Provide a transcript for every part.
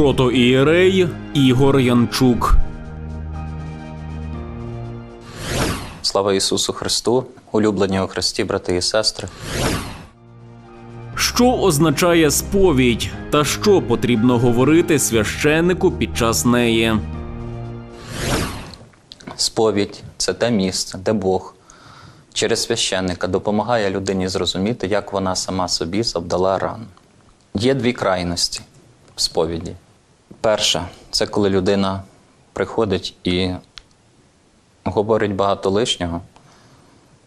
Протоієрей Ігор Янчук. Слава Ісусу Христу, улюблені у Христі, брати і сестри. Що означає сповідь та що потрібно говорити священнику під час неї? Сповідь це те місце, де Бог через священника допомагає людині зрозуміти, як вона сама собі завдала ран. Є дві крайності в сповіді. Перша це коли людина приходить і говорить багато лишнього,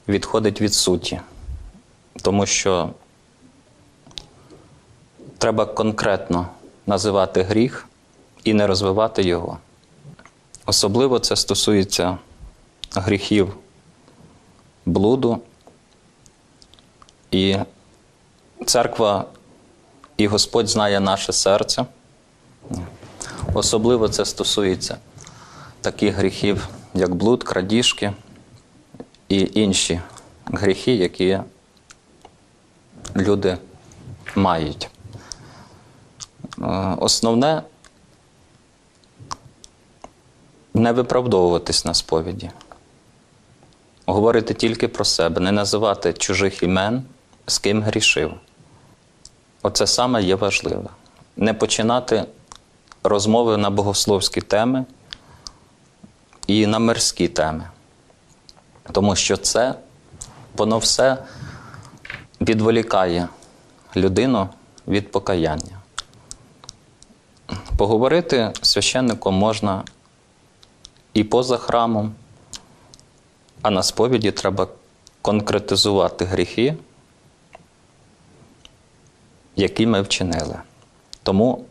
відходить від суті, тому що треба конкретно називати гріх і не розвивати його. Особливо це стосується гріхів блуду. І церква і Господь знає наше серце. Особливо це стосується таких гріхів, як блуд, крадіжки і інші гріхи, які люди мають. Е, Основне не виправдовуватись на сповіді, говорити тільки про себе, не називати чужих імен, з ким грішив. Оце саме є важливе. Не починати розмови на богословські теми і на мирські теми. Тому що це, воно все відволікає людину від покаяння. Поговорити священником можна і поза храмом, а на сповіді треба конкретизувати гріхи, які ми вчинили. Тому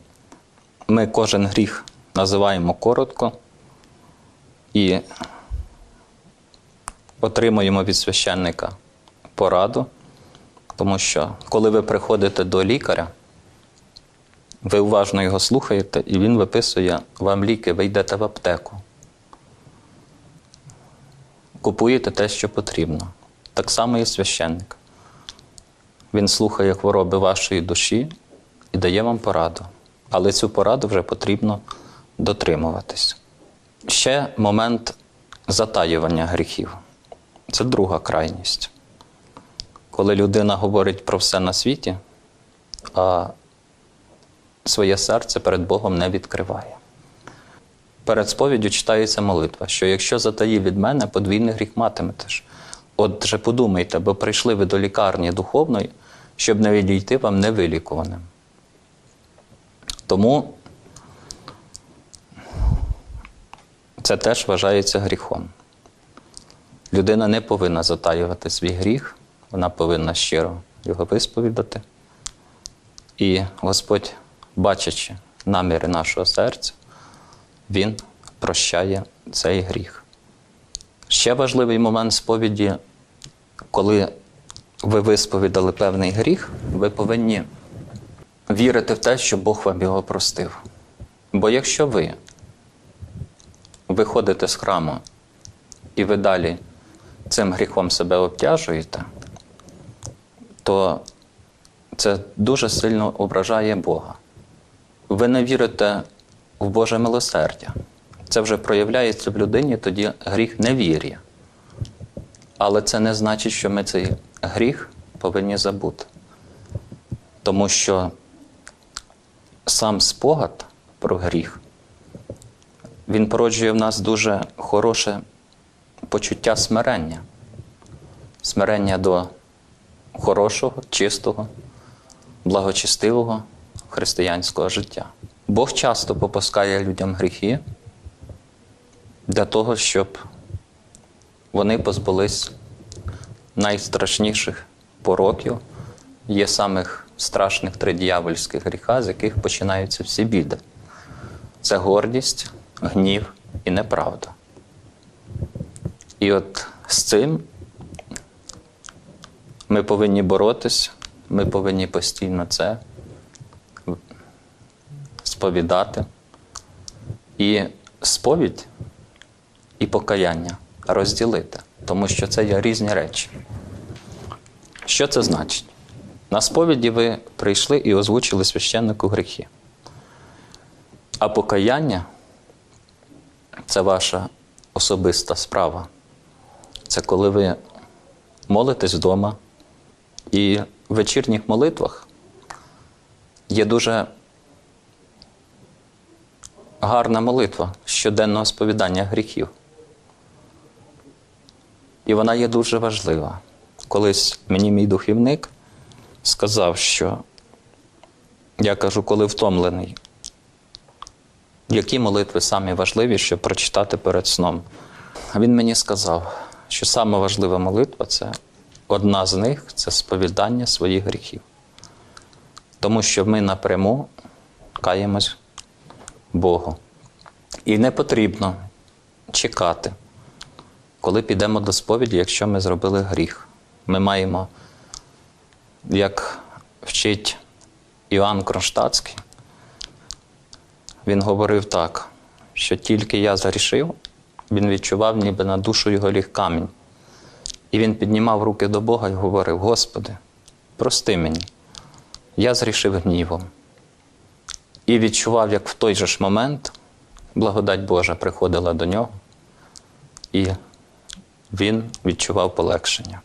ми кожен гріх називаємо коротко і отримуємо від священника пораду, тому що коли ви приходите до лікаря, ви уважно його слухаєте, і він виписує вам ліки, ви йдете в аптеку. Купуєте те, що потрібно. Так само і священник. Він слухає хвороби вашої душі і дає вам пораду. Але цю пораду вже потрібно дотримуватись. Ще момент затаювання гріхів. Це друга крайність. Коли людина говорить про все на світі, а своє серце перед Богом не відкриває. Перед сповіддю читається молитва, що якщо затаїв від мене, подвійний гріх матиметеш. Отже, подумайте, бо прийшли ви до лікарні духовної, щоб не відійти вам невилікуваним. Тому це теж вважається гріхом. Людина не повинна затаювати свій гріх, вона повинна щиро його висповідати. І Господь, бачачи наміри нашого серця, Він прощає цей гріх. Ще важливий момент сповіді, коли ви висповідали певний гріх, ви повинні вірити в те, що Бог вам його простив. Бо якщо ви виходите з храму і ви далі цим гріхом себе обтяжуєте, то це дуже сильно ображає Бога. Ви не вірите в Боже милосердя. Це вже проявляється в людині тоді гріх невір'я. Але це не значить, що ми цей гріх повинні забути. Тому що сам спогад про гріх, він породжує в нас дуже хороше почуття смирення. Смирення до хорошого, чистого, благочестивого християнського життя. Бог часто попускає людям гріхи для того, щоб вони позбулись найстрашніших пороків, є самих страшних три дьявольських гріха, з яких починаються всі біди. Це гордість, гнів і неправда. І от з цим ми повинні боротись, ми повинні постійно це сповідати. І сповідь і покаяння розділити, тому що це є різні речі. Що це значить? На сповіді ви прийшли і озвучили священнику гріхи. А покаяння це ваша особиста справа. Це коли ви молитесь вдома, і в вечірніх молитвах є дуже гарна молитва щоденного сповідання гріхів. І вона є дуже важлива. Колись мені мій духівник сказав, що я кажу, коли втомлений, які молитви самі важливі, щоб прочитати перед сном. А він мені сказав, що сама важлива молитва це одна з них це сповідання своїх гріхів. Тому що ми напряму каємось Богу. І не потрібно чекати, коли підемо до сповіді, якщо ми зробили гріх. Ми маємо, як вчить Іоанн Кронштадтський, він говорив так, що тільки я зарішив, він відчував, ніби на душу його ліг камінь. І він піднімав руки до Бога і говорив: Господи, прости мені, я зрішив гнівом. І відчував, як в той же ж момент благодать Божа приходила до нього, і він відчував полегшення.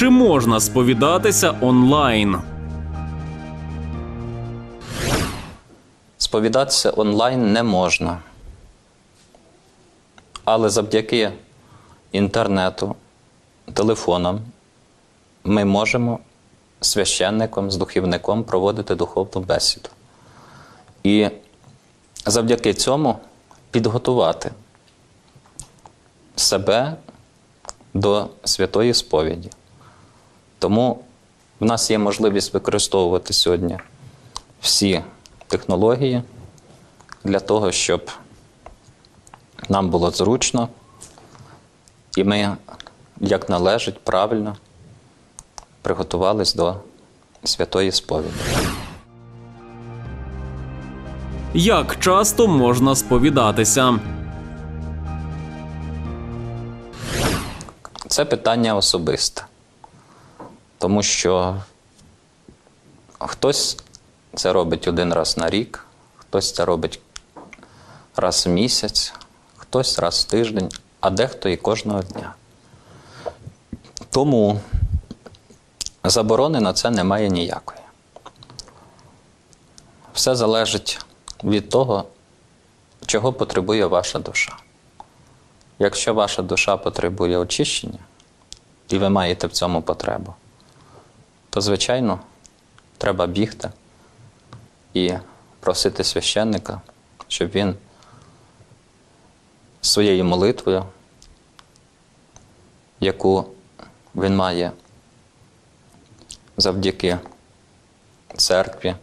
Чи можна сповідатися онлайн? Сповідатися онлайн не можна. Але завдяки інтернету, телефонам ми можемо священником, з духовником проводити духовну бесіду. І завдяки цьому підготувати себе до святої сповіді. Тому в нас є можливість використовувати сьогодні всі технології для того, щоб нам було зручно, і ми, як належить, правильно приготувались до святої сповіді. Як часто можна сповідатися? Це питання особисте, тому що хтось це робить один раз на рік, хтось це робить раз в місяць, хтось раз в тиждень, а дехто і кожного дня. Тому заборони на це немає ніякої. Все залежить від того, чого потребує ваша душа. Якщо ваша душа потребує очищення, і ви маєте в цьому потребу, то, звичайно, треба бігти і просити священника, щоб він своєю молитвою, яку він має завдяки церкві,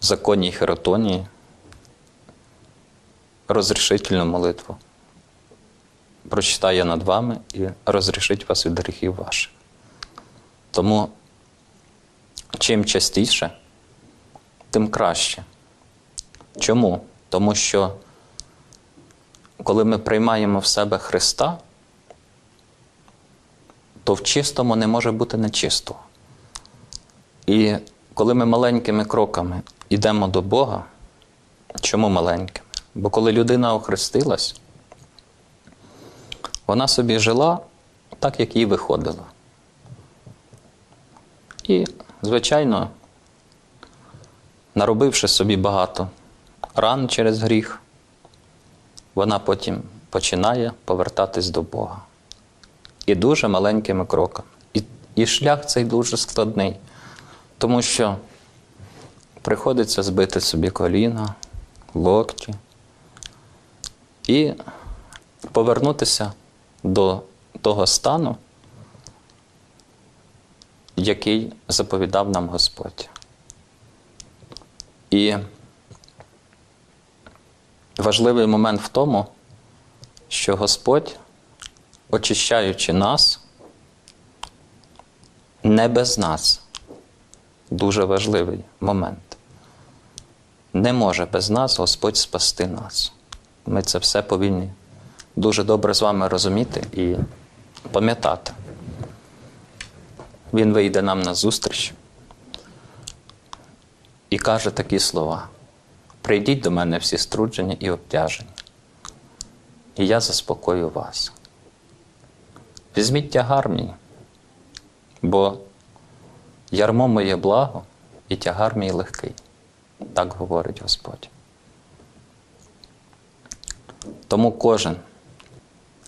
законній херотонії, розрішительну молитву прочитає над вами і розрішить вас від гріхів ваших. Тому чим частіше, тим краще. Чому? Тому що коли ми приймаємо в себе Христа, то в чистому не може бути нечистого. І коли ми маленькими кроками йдемо до Бога, чому маленькими? Бо коли людина охрестилась, вона собі жила так, як їй виходило. Звичайно, наробивши собі багато ран через гріх, вона потім починає повертатись до Бога. І дуже маленькими кроками. І, і шлях цей дуже складний, тому що приходиться збити собі коліна, локті і повернутися до того стану, який заповідав нам Господь. І важливий момент в тому, що Господь, очищаючи нас, не без нас. Дуже важливий момент. Не може без нас Господь спасти нас. Ми це все повинні дуже добре з вами розуміти і пам'ятати. Він вийде нам на зустріч. і каже такі слова: Прийдіть до мене всі струджені і обтяжені, і я заспокою вас. Візьміть тягар мій, бо ярмо моє благо і тягар мій легкий. Так говорить Господь. Тому кожен,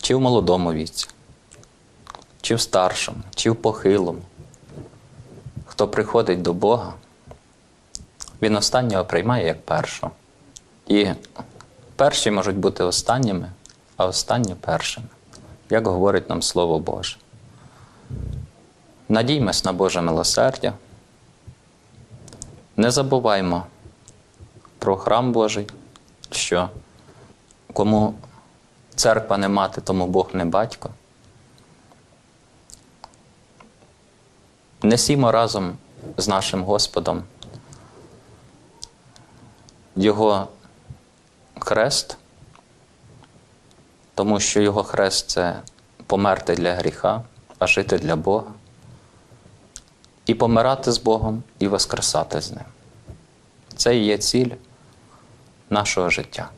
чи в молодому віці, чи в старшому, чи в похилому, хто приходить до Бога, він останнього приймає як першого. І перші можуть бути останніми, а останні першими, як говорить нам Слово Боже. Надіймось на Боже милосердя. Не забуваймо про храм Божий, що кому церква не мати, тому Бог не батько. Несімо разом з нашим Господом Його хрест, тому що Його хрест це померти для гріха, а жити для Бога. І помирати з Богом, і воскресати з Ним. Це і є ціль нашого життя.